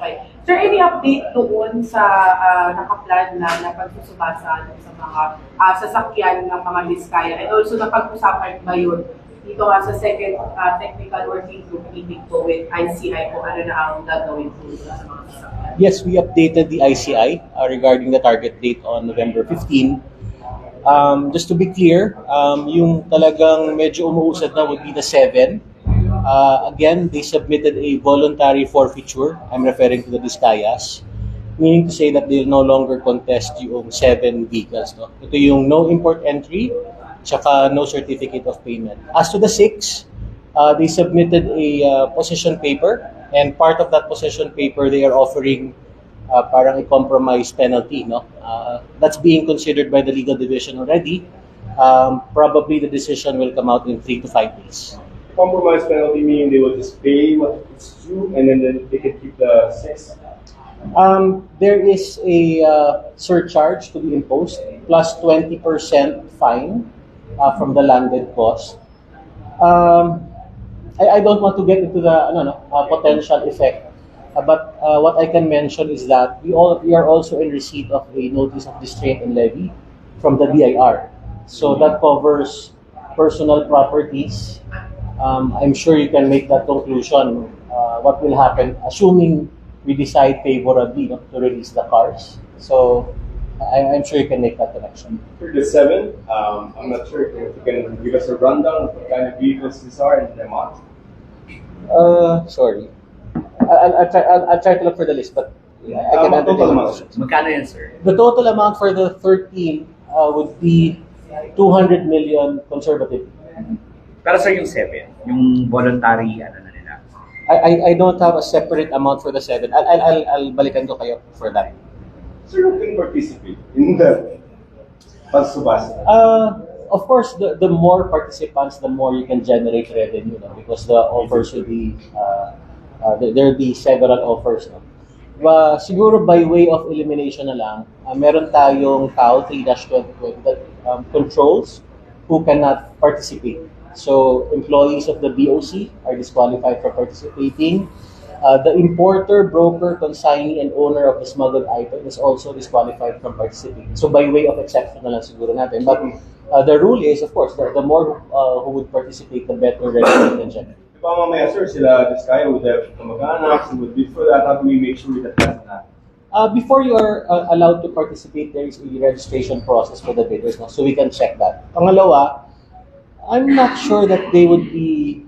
Okay. Sir, any update doon sa uh, nakaplan na na pagsusubasa ano, sa mga ah, sasakyan ng mga Diskaya? And also, napag-usapan ba yun dito nga sa second ah, technical working group meeting po with ICI kung ano na ang gagawin po sa mga sasakyan? Yes, we updated the ICI uh, regarding the target date on November 15. Um, just to be clear, um, yung talagang medyo umuusad na would be the 7. Uh, again, they submitted a voluntary forfeiture. I'm referring to the Discayas. Meaning to say that they'll no longer contest yung 7 vehicles. No? Ito yung no import entry, tsaka no certificate of payment. As to the 6, uh, they submitted a uh, possession paper and part of that possession paper they are offering uh, parang a compromise penalty no uh, that's being considered by the legal division already um, probably the decision will come out in three to five days compromise penalty meaning they will just pay what it's due and then, then they can keep the six. um, there is a uh, surcharge to be imposed plus 20% fine uh, from the landed cost um, I, I don't want to get into the ano, no, uh, potential effect. Uh, but uh, what I can mention is that we all we are also in receipt of a notice of distraint and levy from the BIR. So that covers personal properties. Um, I'm sure you can make that conclusion. Uh, what will happen, assuming we decide favorably no, to release the cars. So I, I'm sure you can make that connection. For the seven, um, I'm not sure if you can give us a rundown of what kind of vehicles these are and the amount. Uh, sorry. I- I'll, I'll, try, I'll, I'll try to look for the list, but I Um, can entertain total the amount. questions. Magkano yan, sir? The total amount for the 13 uh, would be 200 million conservative. Pero sir, yung 7, yung voluntary, ano na nila. I, I, I don't have a separate amount for the 7. I'll, I'll, I'll, I'll balikan ko kayo for that. So you can participate in the pagsubasa. Uh, of course, the, the more participants, the more you can generate revenue no? because the offers will be, uh, uh, there there will be several offers. No? Ba, siguro by way of elimination na lang, uh, meron tayong TAO 3-2020 that um, controls who cannot participate. So, employees of the BOC are disqualified from participating. Uh, the importer, broker, consignee, and owner of the smuggled item is also disqualified from participating. So, by way of exception na lang siguro natin. But uh, the rule is, of course, the, the more uh, who would participate, the better revenue can generate. Di ba mamaya sir, sila this guy would have kamag-anak, would for that, how do we make sure that that's not? Uh, before you are uh, allowed to participate, there is a registration process for the bidders, no? so we can check that. Pangalawa, I'm not sure that they would be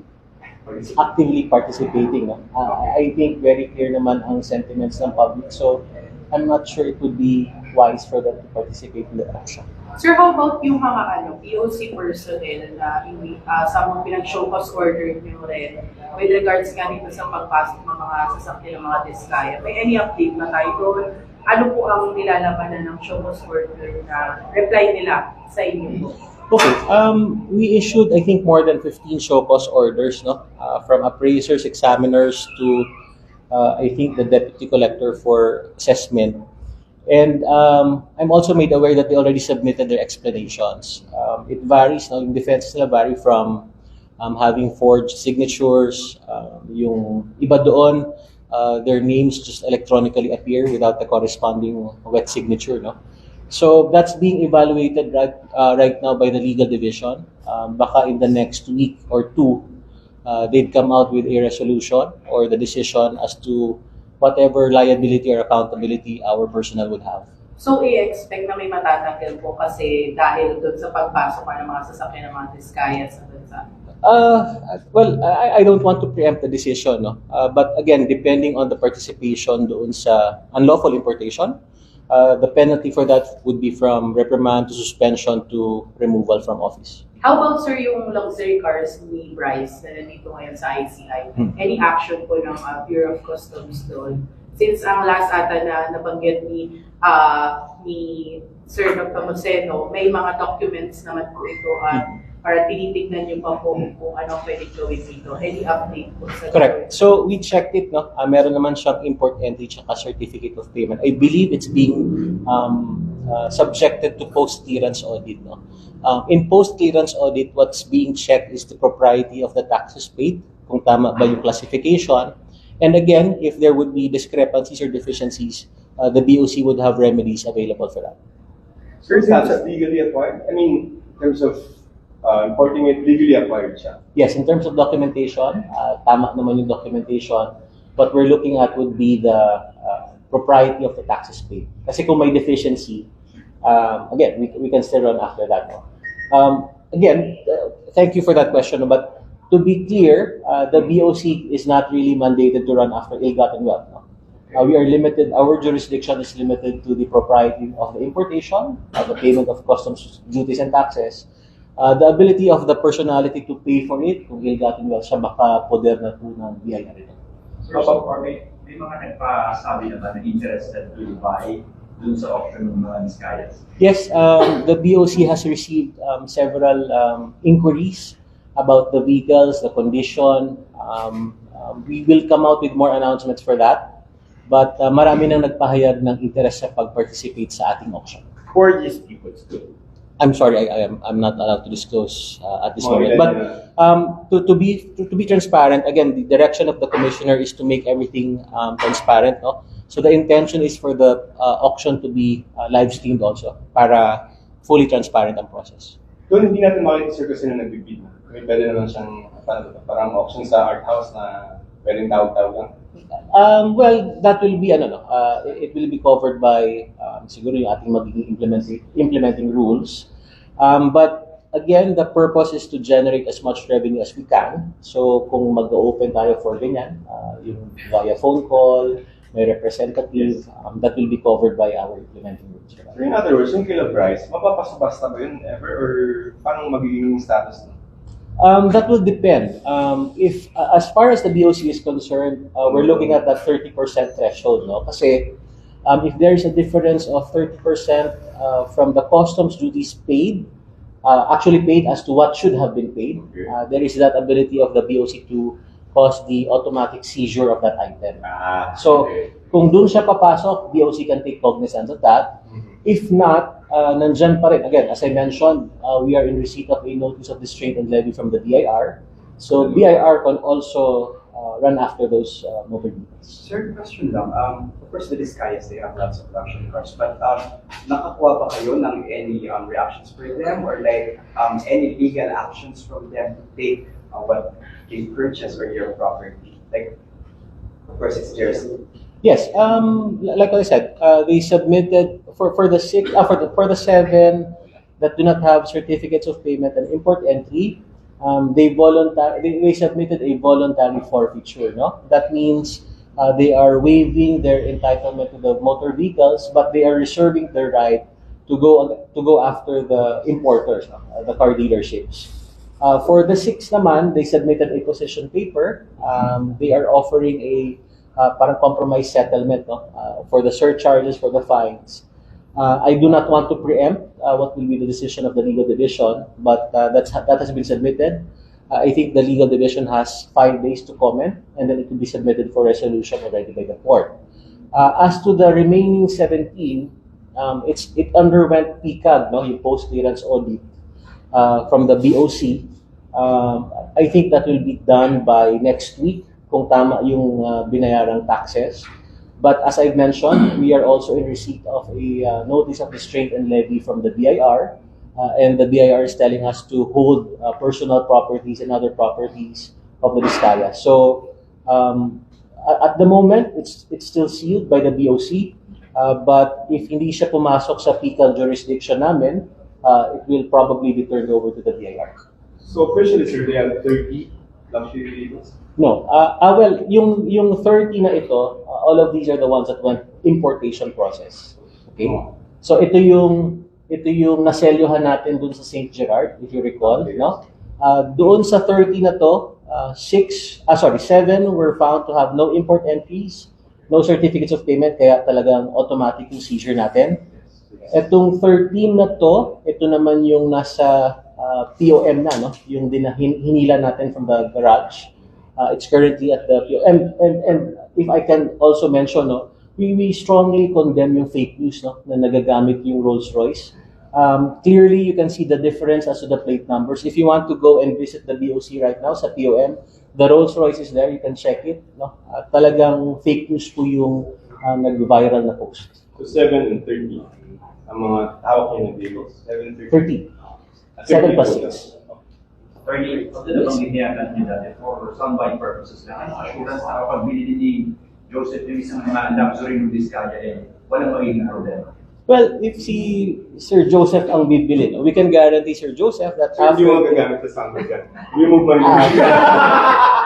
actively participating. No? Uh, I think very clear naman ang sentiments ng public, so I'm not sure it would be wise for them to participate in the auction. Sir, how about yung mga ano, POC personnel na hindi, uh, sa mga pinag-show cause order nyo rin with regards nga dito sa pagpasok ng mga sasakyan ng mga diskaya? May any update na tayo? Ano po ang nilalabanan ng show cause order na reply nila sa inyo po? Okay, um, we issued, I think, more than 15 show cause orders, no? Uh, from appraisers, examiners to, uh, I think, the deputy collector for assessment. And um, I'm also made aware that they already submitted their explanations. Um, it varies, no? Yung defenses nila vary from um, having forged signatures, um, yung iba doon, uh, their names just electronically appear without the corresponding wet signature, no? So that's being evaluated right, uh, right now by the legal division. Um, baka in the next week or two, uh, they'd come out with a resolution or the decision as to whatever liability or accountability our personnel would have. So, i-expect na may matatanggal po kasi dahil doon sa pagpasok pa ng mga sasakyan ng mga diskaya sa bansa. Uh, well, I, I don't want to preempt the decision, no? Uh, but again, depending on the participation doon sa unlawful importation, uh, the penalty for that would be from reprimand to suspension to removal from office. How about sir yung luxury cars ni Bryce na nandito ngayon sa ICI? Hmm. Any action po ng uh, Bureau of Customs doon? Since ang last ata na nabanggit ni uh, ni Sir Dr. Moseno, may mga documents naman po ito at para tinitignan niyo pa po kung ano pwede gawin dito. Any update po sa Correct. So we checked it, no? Uh, meron naman siyang import entry tsaka certificate of payment. I believe it's being um, uh, subjected to post-clearance audit, no? Um, in post-clearance audit, what's being checked is the propriety of the taxes paid, kung tama ba yung classification, And again, if there would be discrepancies or deficiencies, uh, the BOC would have remedies available for that. Sir, is that legally acquired? I mean, in terms of uh, importing it, legally acquired siya. Yes, in terms of documentation, uh, tama naman yung documentation. What we're looking at would be the uh, propriety of the taxes paid. Kasi kung may deficiency, um, again, we, we can still run after that. No? Um, again, uh, thank you for that question. But to be clear, uh, the BOC is not really mandated to run after ill-gotten wealth. No? Uh, we are limited, our jurisdiction is limited to the propriety of the importation, uh, the payment of customs duties and taxes, uh, the ability of the personality to pay for it, kung ill-gotten wealth siya, makapoder na po ng BIR. Sir, so far, may, may mga nagpasabi naman na interested to buy dun sa auction ng mga Vizcayas. Yes, um, the BOC has received um, several um, inquiries about the vehicles, the condition. Um, um, we will come out with more announcements for that. But uh, marami nang nagpahayag ng interest sa pag-participate sa ating auction. For these people too. I'm sorry, I, I am I'm not allowed to disclose uh, at this Mga moment. ilan But yun? um, to, to be to, to be transparent, again, the direction of the commissioner is to make everything um, transparent. No? So the intention is for the uh, auction to be uh, live streamed also para fully transparent ang process. Doon hindi natin makikita sir kasi na nagbibid na. May pwede naman siyang parang, auction sa art house na pwedeng tawag-tawag lang. Um, well, that will be ano, no, uh, it it will be covered by um, siguro yung ating magiging implementing implementing rules. Um, but again, the purpose is to generate as much revenue as we can. So kung mag-open tayo for ganyan, uh, yung via phone call, may representative, um, that will be covered by our implementing that. So in other words, yung kila Bryce, mapapasabasta ba yun ever? Or paano magiging status nun? Um, that will depend. Um, if uh, as far as the BOC is concerned, uh, we're looking at that 30% threshold, no? Kasi um, if there is a difference of 30% uh, from the customs duties paid, uh, actually paid as to what should have been paid, Okay. uh, there is that ability of the BOC to cause the automatic seizure of that item. Ah, So, kung dun siya papasok, BOC can take cognizance of that. If not, uh, nandyan pa rin. Again, as I mentioned, uh, we are in receipt of a notice of distraint and levy from the BIR. So BIR can also uh, run after those uh, motor vehicles. Sir, question lang. Um, of course, the Discayas, they have lots of luxury cars. But um, nakakuha ba kayo ng any um, reactions for them or like um, any legal actions from them to take uh, what they purchase or your property? Like, of course, it's theirs. Yes, um, li- like I said, uh, they submitted for for the six, uh, for the for the seven that do not have certificates of payment and import entry. Um, they voluntar they, they submitted a voluntary forfeiture. No, that means uh, they are waiving their entitlement to the motor vehicles, but they are reserving their right to go to go after the importers, no? uh, the car dealerships. Uh, for the six naman, they submitted a position paper. Um, they are offering a uh, parang compromise settlement no? uh, for the surcharges, for the fines. Uh, I do not want to preempt uh, what will be the decision of the legal division, but uh, that's that has been submitted. Uh, I think the legal division has five days to comment, and then it will be submitted for resolution already by the court. Uh, as to the remaining 17, um, it's it underwent PCAG, no, yung post clearance audit uh, from the BOC. Um, I think that will be done by next week kung tama yung uh, binayarang taxes. But as I've mentioned, we are also in receipt of a uh, notice of restraint and levy from the BIR. Uh, and the BIR is telling us to hold uh, personal properties and other properties of the Vizcaya. So um, at the moment, it's it's still sealed by the BOC. Uh, but if hindi siya pumasok sa PICAL jurisdiction namin, uh, it will probably be turned over to the BIR. So officially sir, they have 30 luxury vehicles. No. Uh, ah, well, yung, yung 30 na ito, uh, all of these are the ones that went importation process. Okay? Oh. So ito yung ito yung naselyohan natin dun sa St. Gerard, if you recall, no? Uh, doon sa 30 na to, uh, six, ah sorry, seven were found to have no import entries, no certificates of payment, kaya talagang automatic yung seizure natin. Etong 13 na to, ito naman yung nasa uh, POM na, no? Yung din hinila natin from the garage. Uh, it's currently at the POM. And, and, and if I can also mention, no, we, we strongly condemn yung fake news no, na nagagamit yung Rolls Royce. Um, clearly, you can see the difference as to the plate numbers. If you want to go and visit the BOC right now sa POM, The Rolls Royce is there, you can check it. No? Ah, talagang fake news po yung ah, nag-viral na post. So 7 and 30, ang mga hawak niya na deals. 7 and 30. 30. 7 plus 30 6. Attorney, ito na bang giniyakan niyo dati for soundbite purposes na ano assurance na kapag binili ni Joseph yung isang mga luxury ng Vizcaya eh, walang magiging problema. Well, if si Sir Joseph ang bibili, no, we can guarantee Sir Joseph that So, hindi mo after... magagamit sa sound yan. Remove man yun.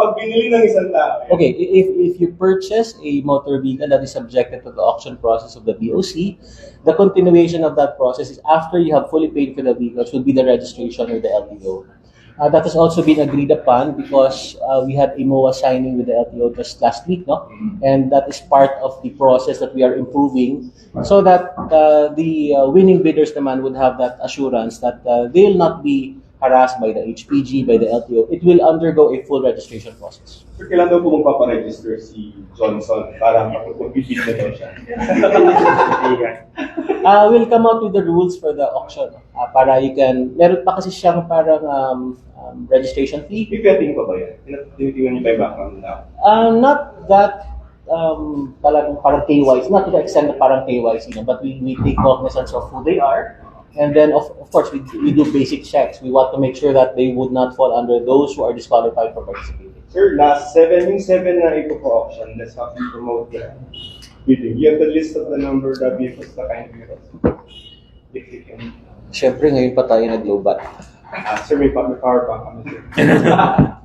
Pag binili ng isang tao. Okay, if if you purchase a motor vehicle that is subjected to the auction process of the BOC, the continuation of that process is after you have fully paid for the vehicles would be the registration or the LTO. Uh, that has also been agreed upon because uh, we had a MOA signing with the LTO just last week, no? And that is part of the process that we are improving so that uh, the uh, winning bidders naman would have that assurance that uh, they'll not be harassed by the HPG, by the LTO. It will undergo a full registration process. So, kailan daw po magpaparegister si Johnson para magpipili na daw siya? Uh, we'll come out with the rules for the auction uh, para you can, meron pa kasi siyang parang um, um, registration fee. Pipetting pa ba yan? Tin- Tinitingnan niyo pa yung background nila. Uh, not that um, parang, parang KYC, not to the extent na parang KYC, no, but we, we take cognizance of who they are. And then, of, of course, we, we do basic checks. We want to make sure that they would not fall under those who are disqualified for participating. Sir, last seven, yung seven na ito po auction, let's have you promote the bidding. You have the list of the number of vehicles na kind of. If you can. Siyempre, ngayon pa tayo nag-global. Ah, sir, may, pa- may power bank kami, sir.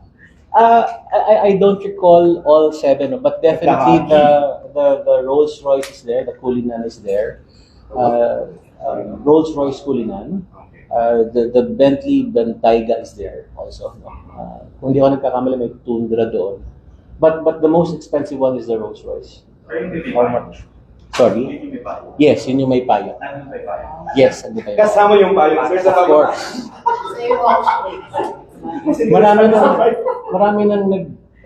Uh, I, I don't recall all seven, but definitely the, the, the Rolls Royce is there, the Cullinan is there, uh, um, Rolls Royce Cullinan, Okay. uh, the, the Bentley Bentayga is there also. No? Uh, kung hindi ako nagkakamali, may Tundra doon. But but the most expensive one is the Rolls Royce. How payo. much? Sorry? Yung may payo. Yes, yun yung may payo. Ano may payo? Yes, ano pa yun? Kasama yung payong, sir, sa Of course. Marami nang, marami nang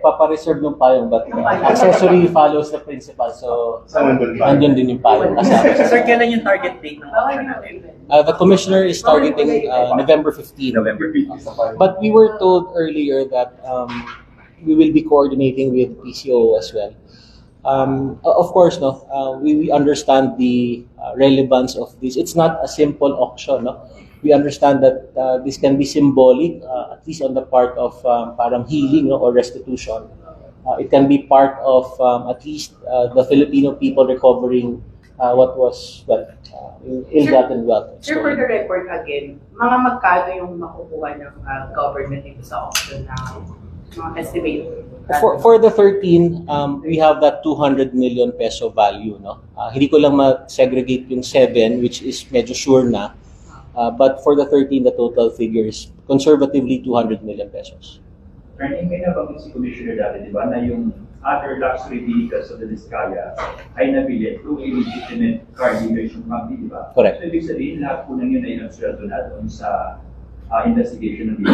nagpapareserve ng payong but accessory follows the principal. So, nandun din yung payong kasama. Sir, kailan yung target date ng auction natin? Uh, the commissioner is targeting uh, November 15. November. But we were told earlier that um, we will be coordinating with PCO as well. Um, of course, no, uh, we, we understand the uh, relevance of this. It's not a simple auction. No? We understand that uh, this can be symbolic, uh, at least on the part of um, parang healing no, or restitution. Uh, it can be part of um, at least uh, the Filipino people recovering uh, what was well, uh, ill-gotten wealth. Sir, for the record again, mga magkano yung makukuha ng government dito sa auction na estimate? For, for the 13, um, we have that 200 million peso value. No? Uh, hindi ko lang ma-segregate yung 7, which is medyo sure na. Uh, but for the 13, the total figure is conservatively 200 million pesos. Attorney, may nabanggit si Commissioner dati, di ba, na yung other luxury vehicles of the Vizcaya ay nabili through a legitimate car dealership company, di ba? Correct. So, ibig sabihin, lahat po ng yun ay absuelto na doon sa ah, investigation ng.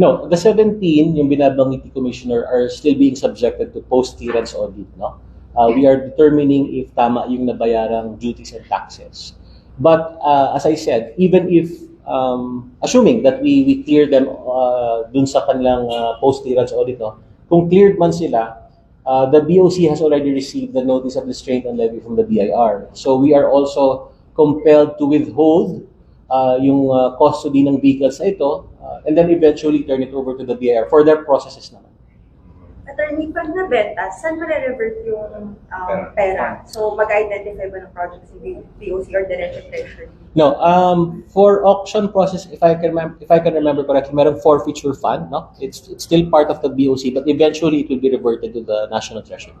No, the 17, yung binabanggit ni Commissioner, are still being subjected to post-clearance audit. No? Uh, we are determining if tama yung nabayarang duties and taxes. But uh, as I said, even if, um, assuming that we, we clear them uh, dun sa kanilang uh, post-clearance audit, no? kung cleared man sila, uh, the BOC has already received the notice of restraint and levy from the BIR. So we are also compelled to withhold uh, yung uh, custody ng vehicles na ito uh, and then eventually turn it over to the BIR for their processes naman. Attorney, pag nabenta, saan ma-revert yung um, Pera. pera? So, mag-identify ba ng project si BOC or Diretso Treasury? No, um, for auction process, if I can remember, if I can remember correctly, merong forfeiture fund, no? It's it's still part of the BOC, but eventually it will be reverted to the National Treasury.